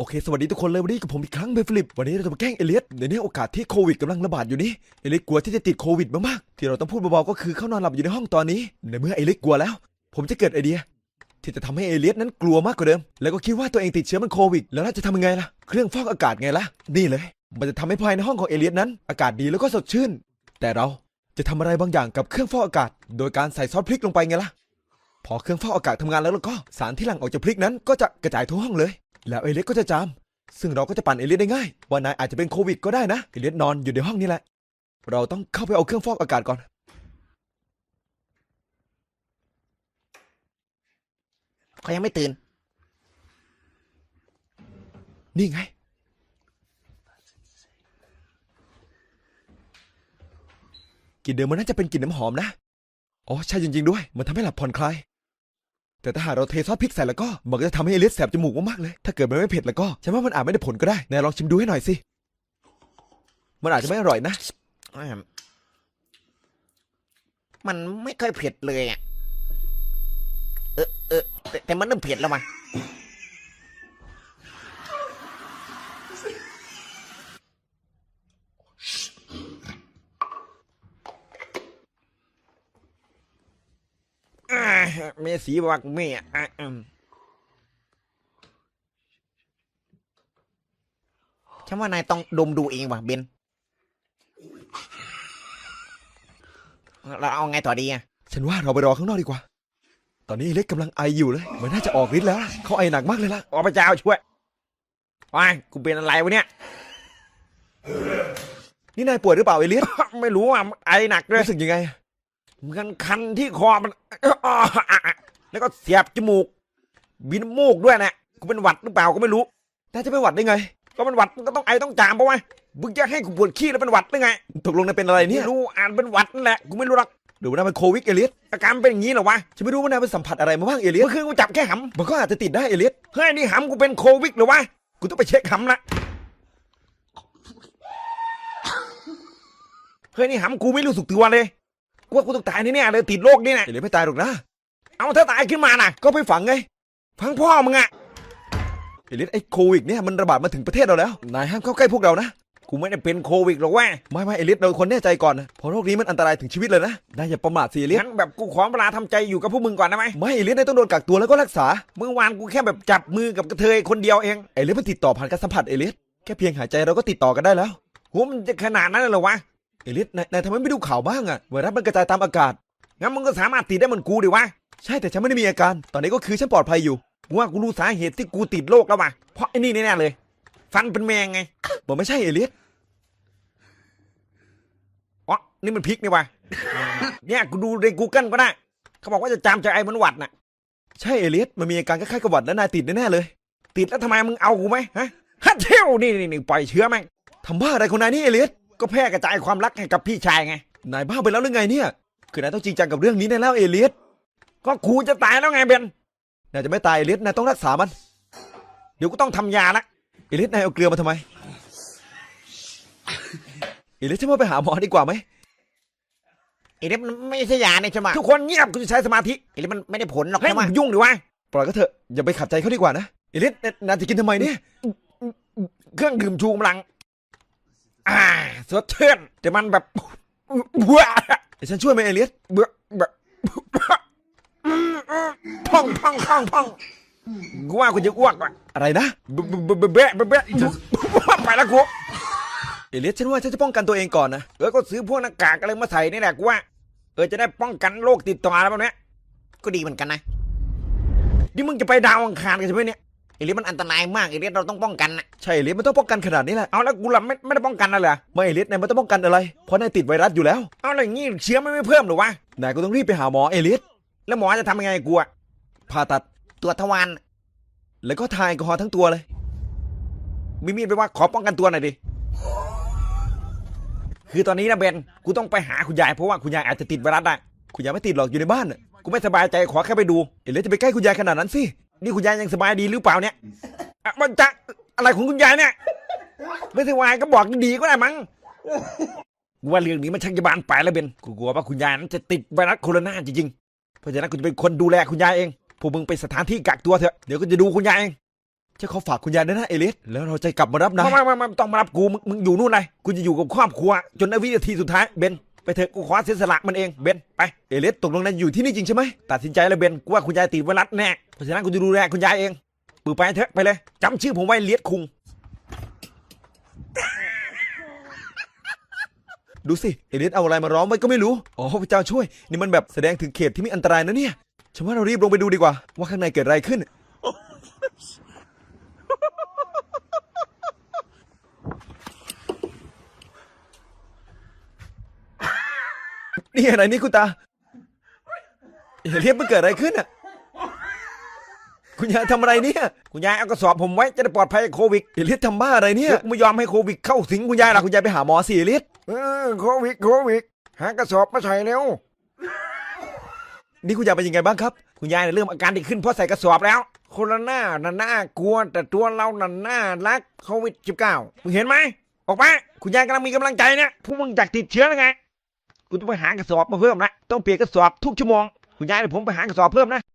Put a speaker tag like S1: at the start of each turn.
S1: โอเค สวัสดีทุกคนเลยวันนี้กับผมอีกครั้งเบฟลิป วันนี้เราจะมาแกล้งเอเลียสในนี้โอกาสที่โควิดกำลังระบาดอยู่นี้เอเลียสกลัวที่จะติดโควิดมากๆ ที่เราต้องพูดเบาๆก็คือเข้านอนหลับอยู่ในห้องตอนนี้ ในเมื่อเอเลียสกลัวแล้ว ผมจะเกิดไอเดีย ที่จะทำให้เอเลียสนั้นกลัวมากกว่าเดิม แล้วก็คิดว่าตัวเองติดเชื้อมันโควิด แล้วเราจะทำยังไงล่ะ เครื่องฟอกอากาศไงล่ะ นี่เลย มันจะทำให้ภายในห้องของเอเลียสนั้น อากาศดีแล้วก็สดชื่น แต่เราจะทำอะไรบางอย่างกับเครื่องฟอกอากาศ โดยการใส่ซอสพริกลงไปไงล่ะ พอเครื่องฟอกอากาศทำงานแล้วแล้วก็สารที่หลั่งออกจากพริกนั้น ก็จะกระจายทั่วห้องเลย แล้วเอเลียสก็จะจาม ซึ่งเราก็จะปั่นเอเลียสได้ง่าย ว่านายอาจจะเป็นโควิดก็ได้นะ เอเลียสนอนอยู่ในห้องนี้แหละ เราต้องเข้าไปเอาเครื่องฟอกอากาศก่อน
S2: เขายังไม่ตื่น
S1: นี่ไง กลิ่นเดิมมันน่าจะเป็นกลิ่นน้ำหอมนะ อ๋อใช่จริงๆด้วย มันทำให้หลับผ่อนคลาย แต่ถ้าหากเราเทซอสพริกใส่แล้วก็มันก็จะทำให้เอเลียสแสบจมูกมากๆเลย ถ้าเกิดมันไม่เผ็ดแล้วก็ฉันว่ามันอาจไม่ได้ผลก็ได้นายลองชิมดูให้หน่อยสิ มันอาจจะไม่อร่อยนะ
S2: มันไม่ค่อยเผ็ดเลยอะ เออเออแต่แต่มันเริ่มเผ็ดแล้วมาอ่า เมสีบอกว่ากูไม่อะอะอืมฉันว่านายต้องดมดูเองว่ะเบนเราเอาไงต่อดีอะ
S1: ฉันว่าเราไปรอข้างนอกดีกว่า ตอนนี้เอเลียสกำลังไออยู่เลย มันน่าจะออกฤทธิ์แล้วล่ะเขาไอหนักมากเลยล่ะ
S2: ออกพระเจ้าช่วยว้ายกูเป็นอะไรวะเนี่ย
S1: นี่นายป่วยหรือเปล่าเอเลียส
S2: ไม่รู้อะไอหนักเลย
S1: รู้สึกยังไง
S2: มันคันที่คอมันแล้วก็เสียบจมูก บินมูกด้วยนะกูเป็นหวัดหรือเปล่าก็ไม่รู้
S1: น่จะเป็นหวัดได้ไง
S2: ก็เป็นหวัดมันก็ต้องไอต้องจามปะวะมึงจะให้กูปวดขี้แล้วเป็นหวัดได้ไง
S1: ตกลงนายเป็นอะไรเนี่ย
S2: รู้อ่านเป็นหวัดนั่นแหละกูไม่รู้หรอก
S1: หรือว่านายเป็นโควิดเอเลียส
S2: อาการเป็นอย่างนี้เหรอวะ
S1: ฉันไม่รู้ว่านายไปสัมผัสอะไรมาบ้างเอเลียส
S2: เมื่อคืนกูจับแค่หำ
S1: มันก็อาจจะติดได้เอเลียส
S2: เฮ้ยนี่หำกูเป็นโควิดหรอวะกูต้องไปเช็คหำละเฮ้ยนี่หำกูไม่รู้สึกตัวเลย กูว่ากูต้องตายแน่ๆเลยติดโรคนี่นะ
S1: เอเลียสไม่ตายหรอกนะ
S2: เอาถ้าตายขึ้นมาน่ะ
S1: ก็ไปฝังไง
S2: พังพ่อมึงอะ
S1: เอเลียสไอ้โควิดเนี่ยมันระบาดมาถึงประเทศเราแล้ว นายห้ามเข้าใกล้พวกเรานะ
S2: กูไม่ได้เป็นโควิดหรอกเว่า
S1: ไม่ไม่เอเลียสเราคนแน่ใจก่อนนะเพราะโรคนี้มันอันตรายถึงชีวิตเลยนะนายอย่าประมาทสิเอเลียส
S2: งั้นแบบกูขอเวลาทำใจอยู่กับพวกมึงก่อนได้ไหม
S1: ไม่เอเลียสนายต้องโดนกักตัวแล้วก็รักษา
S2: เมื่อวานกูแค่แบบจับมือกับกระเทยคนเดียวเอง
S1: เอเลียสมันติดต่อผ่านการสัมผัสเอเลียสแค่เพียงหายใจเราก็ติดต่อกันได้แล้ว
S2: โหมันจะขนาดนั้นเลยเหรอวะ
S1: เอลียสนายนายทำไมไม่ดูข่าวบ้างอะไวรัสมันกระจายตามอากาศ
S2: งั้นมึงก็สามารถติดได้เหมือนกูดิวะ
S1: ใช่แต่ฉันไม่ได้มีอาการ ตอนนี้ก็คือฉันปลอดภัยอยู่
S2: กูว่ากูรู้สาเหตุที่กูติดโรคแล้ววะเพราะไอ้นี่แน่ๆเลย ฟันเป็นแมงไง
S1: บอกไม่ใช่เอลียส
S2: อ๋อนี่มันพริกนี่วะเนี่ยกูดูในกูเกิลก็ได้เขาบอกว่าจะจามจากไอ้เหมันหวัดน่ะ
S1: ใช่เอลียสมันมีอาการคล้ายๆกับหวัดและนายติดแน่ๆเลย
S2: ติดแล้วทำไมมึงเอากูไหมฮะฮัทเทลนี่นี่นี่ปล่อยเชื้อแม่ง
S1: ทำบ้าอะไรของนายนี่เอลียส
S2: ก็แพร่กระจายความรักให้กับพี่ชายไง
S1: นายบ้าไปแล้วหรือไงเนี่ย คือนายต้องจริงจังกับเรื่องนี้แน่แล้วเอเลียส
S2: ก็กูจะตายแล้วไงเบน
S1: นายจะไม่ตายเอเลียสนายต้องรักษามัน
S2: เดี๋ยวกูต้องทำยาละ
S1: เอเลียสนายเอาเกลือมาทำไม เอเลียสฉันว่าไปหาหมอดีกว่าไหม
S2: ไอ้เด็มันไม่ใช่ยาเนี่ยใช่ไหมทุกคนเงียบกูจะใช้สมาธิไอ้เด็มันไม่ได้ผลหรอกใช่ไหมยุ่งดิวะ
S1: ปล่อยก็เถอะอย่าไปขัดใจเขาดีกว่านะ เอเลียสนายนายจะกินทำไมเนี่ย
S2: เครื่องดื่มชูกำลัง อ่าสดชื่นแต่มันแบบเบื่อ
S1: เดี๋ยวฉันช่วยไหมเอเลียส
S2: เบื่อแบบพ่องพ่องพ่องพ่องกูว่ากูจะอ้วกว่ะ
S1: อะไรนะ
S2: เบื่อเบื่อเบื่อเบื่อเบื่อเบื่อไปแล้วกู
S1: เอเลียสฉันว่าฉันจะป้องกันตัวเองก่อนนะ
S2: เออก็ซื้อพวกหน้ากากอะไรมาใส่นี่แหละกูว่าเออจะได้ป้องกันโรคติดต่ออะไรแบบเนี้ยก็ดีเหมือนกันนะนี่มึงจะไปดาวอังคารกันใช่ไหมเนี่ย ไอ้เรื่องมันอันตรายมากไอ้เรื่องเราต้องป้องกันนะ
S1: ใช่เอเลียสมันต้องป้องกันขนาดนี้แหละ
S2: เอาแล้วกูล่ะไม่ไม่ได้ป้องกันอะไรเหรอ
S1: ไม่เอเลียสนายมันต้องป้องกันอะไร เพราะนายติดไวรัสอยู่แล้ว
S2: เอาอะไรอย่างงี้เชื้อไม่ไม่เพิ่มหรอวะ
S1: นายก็ต้องรีบไปหาหมอเอเลียส
S2: แล้วหมอจะทำยังไงกับกูอะ
S1: ผ่าตัด
S2: ตรวจทวาร
S1: แล้วก็ทายแอลกอฮอล์ทั้งตัวเลย
S2: มีมีดไปว่าขอป้องกันตัวหน่อยดิคือตอนนี้นะเบนกูต้องไปหาคุณยายเพราะว่าคุณยายอาจจะติดไวรัสได้
S1: คุณยายไม่ติดหรอกอยู่ในบ้านน่ะ
S2: กูไม่สบายใจขอแค่ไปดู
S1: เอเลียสจะไปใกล้คุณยายขนาดนั้นสิ
S2: นี่คุณยายยังสบายดีหรือเปล่าเนี่ยอะมันจะอะไรของคุณยายเนี่ย ไม่สบายก็บอกดีๆก็ได้มั้งกูว่าเรื่องนี้มันชักจะบานปลายแล้วเบนกูกลัวว่าคุณยายนั้นจะติดไวรัสโคโรนาจริงๆ เพราะฉะนั้นกูจะเป็นคนดูแลคุณยายเองพวกมึงไปสถานที่กักตัวเถอะ เดี๋ยวกูจะดูคุณยายเอง
S1: จะขอฝากคุณยายด้วยนะเอเลียสแล้วเราจะกลับมารับนะ
S2: ไม่ไม่ไม่ไม่ต้องมารับกูมึงมึงอยู่นู่นเลยกูจะอยู่กับครอบครัว จนในวินาทีสุดท้ายเบนไป เถอะกูขอเสียสละมันเองเบนไป
S1: เอเลสตกลงนั้นอยู่ที่นี่จริงใช่ไหม
S2: ตัดสินใจแล้วเบนกูว่าคุณยายติดไวรัสแน่เพราะฉะนั้นกูจะดูแลคุณยายเองปือไปเถอะไปเลยจำชื่อผมไว้เลียดคุง
S1: ดูสิเอเลสเอาอะไรมาร้องไว้ก็ไม่รู้อ๋อพระเจ้าช่วย นี่มันแบบแสดงถึงเขตที่มีอันตรายนะเนี่ยฉันว่าเรารีบลงไปดูดีกว่า ว่าข้างในเกิดอะไรขึ้น นี่อะไรนี่คุณตาเอเลียสมันเกิดอะไรขึ้นอะ คุณยายทำอะไรเนี่ย
S2: คุณยายเอากระสอบผมไว้จะได้ปลอดภัยจากโควิด
S1: เอเลียสทำบ้าอะไรเนี่ย
S2: เดี๋ยวกูไม่ยอมให้โควิดเข้าสิงคุณยายหรอก
S1: คุณยายไปหาหมอสิเอเลียส
S2: เออโควิดโควิดหากระสอบมาใส่เร็ว
S1: นี่คุณยายเป็นยังไงบ้างครับ
S2: คุณยายเนี่ยเริ่มอาการดีขึ้นเพราะใส่กระสอบแล้วโคโรนาน่ะน่ากลัวแต่ตัวเราน่ะน่ารักโควิด -19 มึงเห็นไหมออกมาคุณยายกำลังมีกำลังใจเนี่ยพวกมึงจากติดเชื้อแล้วไง กูต้องไปหากระสอบมาเพิ่มนะต้องเปลี่ยนกระสอบทุกชั่วโมงคุณยายเดี๋ยวผมไปหากระสอบเพิ่มนะ